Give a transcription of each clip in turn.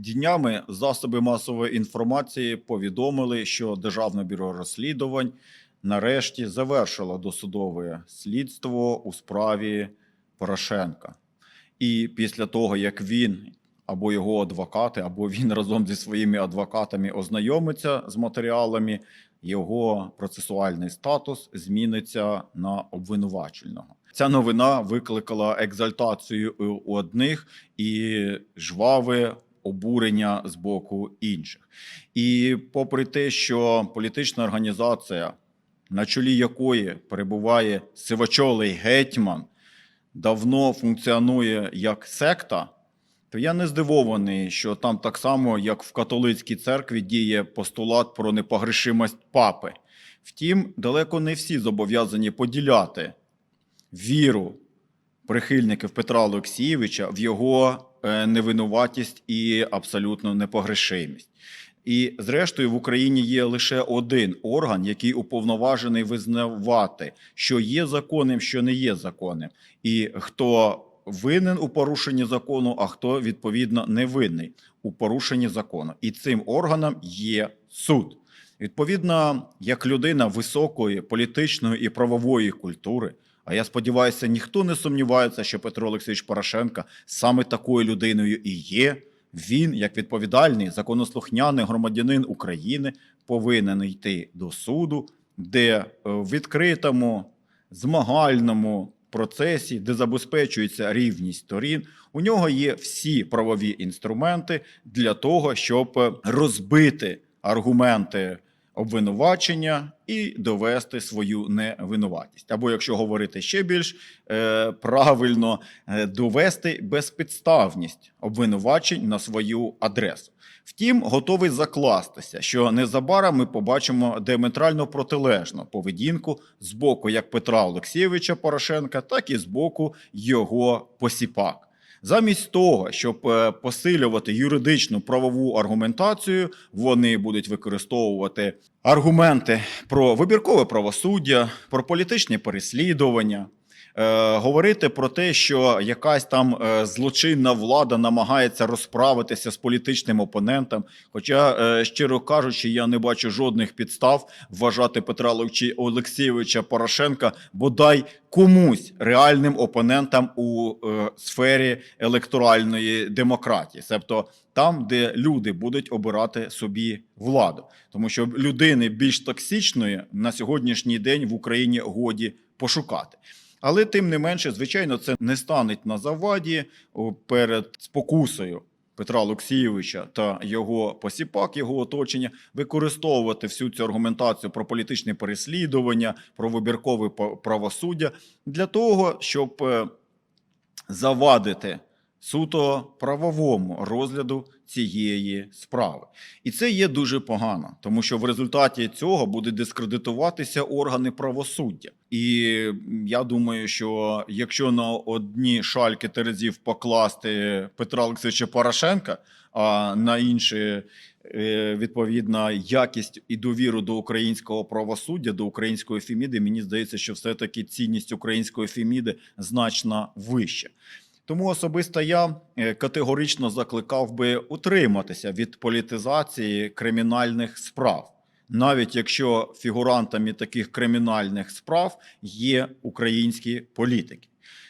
Днями засоби масової інформації повідомили, що Державне бюро розслідувань нарешті завершило досудове слідство у справі Порошенка. І після того, як він або його адвокати, або він разом зі своїми адвокатами ознайомиться з матеріалами, його процесуальний статус зміниться на обвинуваченого. Ця новина викликала екзальтацію у одних і жваве обурення з боку інших. І попри те, що політична організація, на чолі якої перебуває сивочолий гетьман, давно функціонує як секта, то я не здивований, що там так само, як в католицькій церкві, діє постулат про непогрешимость папи. Втім, далеко не всі зобов'язані поділяти віру прихильників Петра Олексійовича в його невинуватість і абсолютну непогрешимість. І, зрештою, в Україні є лише один орган, який уповноважений визнавати, що є законним, що не є законним, і хто винен у порушенні закону, а хто відповідно не винний у порушенні закону. І цим органом є суд. Відповідно, як людина високої політичної і правової культури. А я сподіваюся, ніхто не сумнівається, що Петро Олексійович Порошенко саме такою людиною і є. Він, як відповідальний законослухняний громадянин України, повинен йти до суду, де е, в відкритому змагальному процесі, де забезпечується рівність сторін, у нього є всі правові інструменти для того, щоб е, розбити аргументи обвинувачення і довести свою невинуватість. Або, якщо говорити ще більш е, правильно, е, довести безпідставність обвинувачень на свою адресу. Втім, готовий закластися, що незабаром ми побачимо диаметрально протилежну поведінку з боку як Петра Олексійовича Порошенка, так і з боку його посіпак. Замість того, щоб е, посилювати юридичну правову аргументацію, вони будуть використовувати аргументи про вибіркове правосуддя, про політичні переслідування. Е, Говорити про те, що якась там е, злочинна влада намагається розправитися з політичним опонентом. Хоча, е, щиро кажучи, я не бачу жодних підстав вважати Петра Олексій- Олексійовича Порошенка бодай комусь реальним опонентом у сфері електоральної демократії, тобто там, де люди будуть обирати собі владу, тому що людини більш токсичної на сьогоднішній день в Україні годі пошукати. Але тим не менше, звичайно, це не стане на заваді перед спокусою Петра Олексійовича та його посіпак, його оточення, використовувати всю цю аргументацію про політичне переслідування, про вибіркове правосуддя для того, щоб е, завадити суто правовому розгляду цієї справи. І це є дуже погано, тому що в результаті цього буде дискредитуватися органи правосуддя. І я думаю, що якщо на одні шальки терезів покласти Петра Олексійовича Порошенка, а на інші е, відповідна якість і довіру до українського правосуддя, до української феміди, мені здається, що все-таки цінність української феміди значно вища. Тому особисто я е, категорично закликав би утриматися від політизації кримінальних справ, навіть якщо фігурантами таких кримінальних справ є українські політики.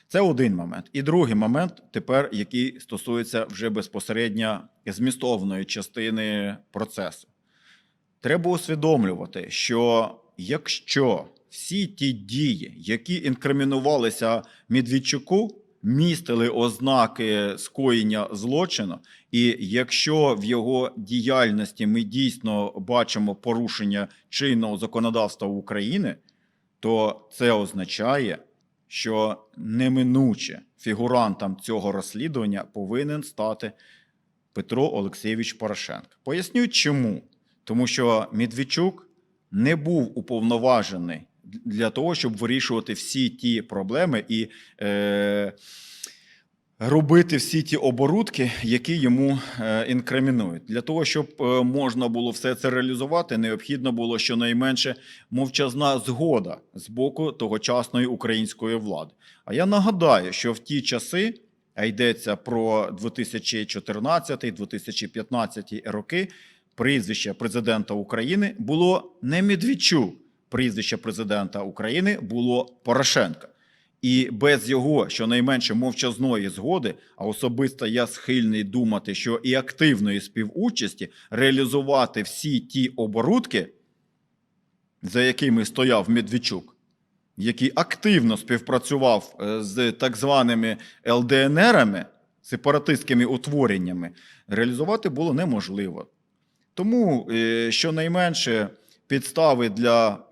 Це один момент. І другий момент, тепер який стосується вже безпосередньо змістовної частини процесу. Треба усвідомлювати, що якщо всі ті дії, які інкримінувалися Медведчуку, містили ознаки скоєння злочину, і якщо в його діяльності ми дійсно бачимо порушення чинного законодавства України, то це означає, що неминуче фігурантом цього розслідування повинен стати Петро Олексійович Порошенко. Поясню чому. Тому що Медведчук не був уповноважений для того, щоб вирішувати всі ті проблеми і е, робити всі ті оборудки, які йому е, інкримінують. Для того, щоб е, можна було все це реалізувати, необхідно було щонайменше мовчазна згода з боку тогочасної української влади. А я нагадаю, що в ті часи а йдеться про 2014-2015 роки, прізвище президента України було не Медведчук, прізвище президента України було Порошенка. І без його щонайменше мовчазної згоди, а особисто я схильний думати, що і активної співучасті реалізувати всі ті оборудки, за якими стояв Медведчук, який активно співпрацював е, з так званими ЛДНРами, сепаратистськими утвореннями, реалізувати було неможливо. Тому е, щонайменше підстави для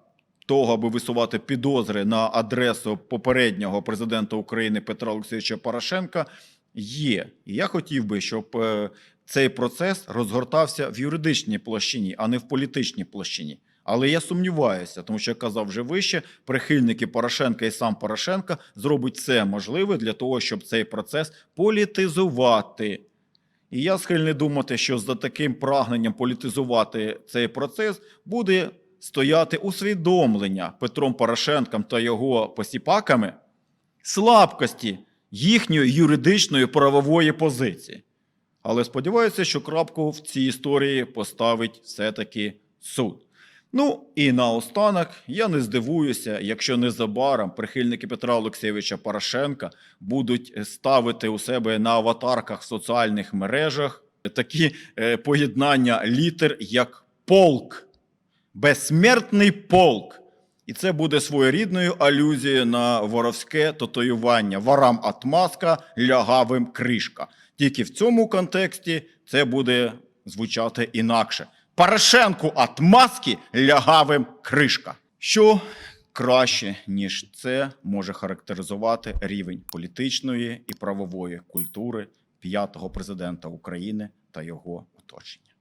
того, аби висувати підозри на адресу попереднього президента України Петра Олексійовича Порошенка, є. І я хотів би, щоб е, цей процес розгортався в юридичній площині, а не в політичній площині. Але я сумніваюся, тому що я казав вже вище, прихильники Порошенка і сам Порошенка зробить все можливе для того, щоб цей процес політизувати. І я схильний думати, що за таким прагненням політизувати цей процес буде стояти усвідомлення Петром Порошенком та його посіпаками слабкості їхньої юридичної правової позиції. Але сподіваюся, що крапку в цій історії поставить все-таки суд. Ну і наостанок я не здивуюся, якщо незабаром прихильники Петра Олексійовича Порошенка будуть ставити у себе на аватарках в соціальних мережах такі е, поєднання літер, як полк, безсмертний полк. І це буде своєрідною алюзією на воровське татуювання варам атмаска, лягавим кришка. Тільки в цьому контексті це буде звучати інакше. Порошенку атмаски, лягавим кришка. Що краще, ніж це може характеризувати рівень політичної і правової культури п'ятого президента України та його оточення.